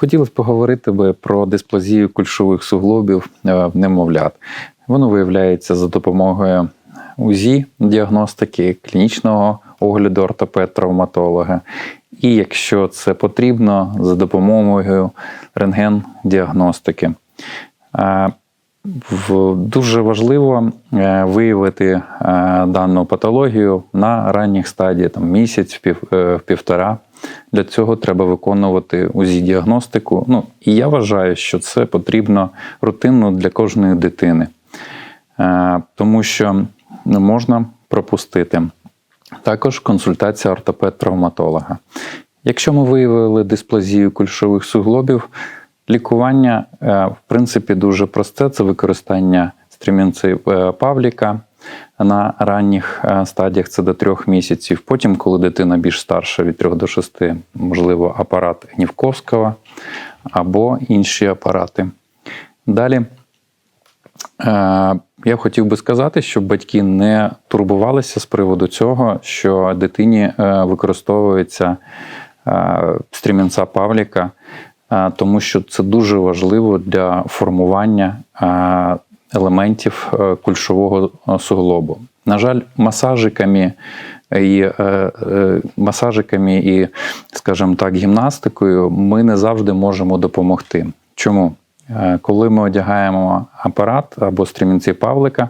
Хотілося поговорити би про дисплазію кульшових суглобів е, немовлят. Воно виявляється за допомогою УЗІ діагностики, клінічного огляду ортопед-травматолога. І якщо це потрібно, за допомогою рентген-діагностики. Е, Дуже важливо е, виявити дану патологію на ранніх стадіях, там місяць, пів, півтора. Для цього треба виконувати УЗІ-діагностику. Ну, і я вважаю, що це потрібно рутинно для кожної дитини, Е, тому що не можна пропустити. Також консультація ортопед-травматолога. Якщо ми виявили дисплазію кульшових суглобів, лікування е, в принципі дуже просте. Це використання стрімінців е, Павліка на ранніх е, стадіях, це до трьох місяців. Потім, коли дитина більш старша від 3 до 6, можливо, апарат Нівковського або інші апарати. Далі Е, Я хотів би сказати, щоб батьки не турбувалися з приводу цього, що дитині е, використовується стрімінця Павліка, тому що це дуже важливо для формування елементів е, кульшового е, суглобу. На жаль, масажиками і е, масажиками і, скажімо так, гімнастикою ми не завжди можемо допомогти. Чому? Коли ми одягаємо апарат або стрімінці Павлика,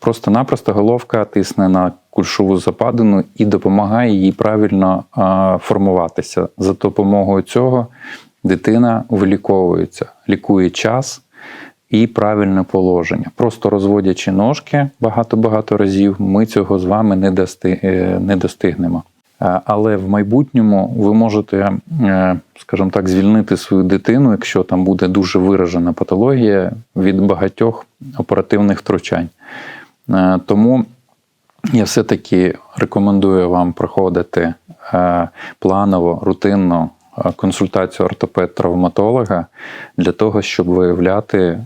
просто-напросто головка тисне на кульшову западину і допомагає їй правильно формуватися. За допомогою цього дитина виліковується, лікує час і правильне положення. Просто розводячи ножки багато-багато разів, ми цього з вами не, дости, е, не достигнемо. Е, Але в майбутньому ви можете, е, скажімо так, звільнити свою дитину, якщо там буде дуже виражена патологія від багатьох оперативних втручань. Тому я все-таки рекомендую вам проходити планово, рутинно консультацію ортопед-травматолога для того, щоб виявляти е,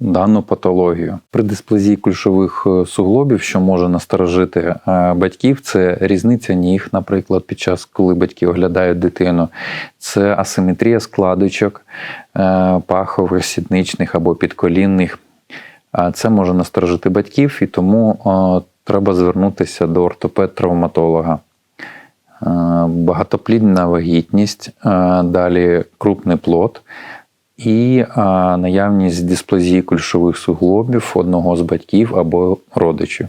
дану патологію. При дисплазії кульшових е, суглобів, що може насторожити е, батьків, це різниця ніг, наприклад, під час, коли батьки оглядають дитину, це асиметрія складочок е, пахових, сідничних або підколінних. Це може насторожити батьків, і тому е, треба звернутися до ортопед-травматолога. Багатоплідна вагітність, е, далі крупний плод і е, наявність дисплазії кульшових суглобів одного з батьків або родичів.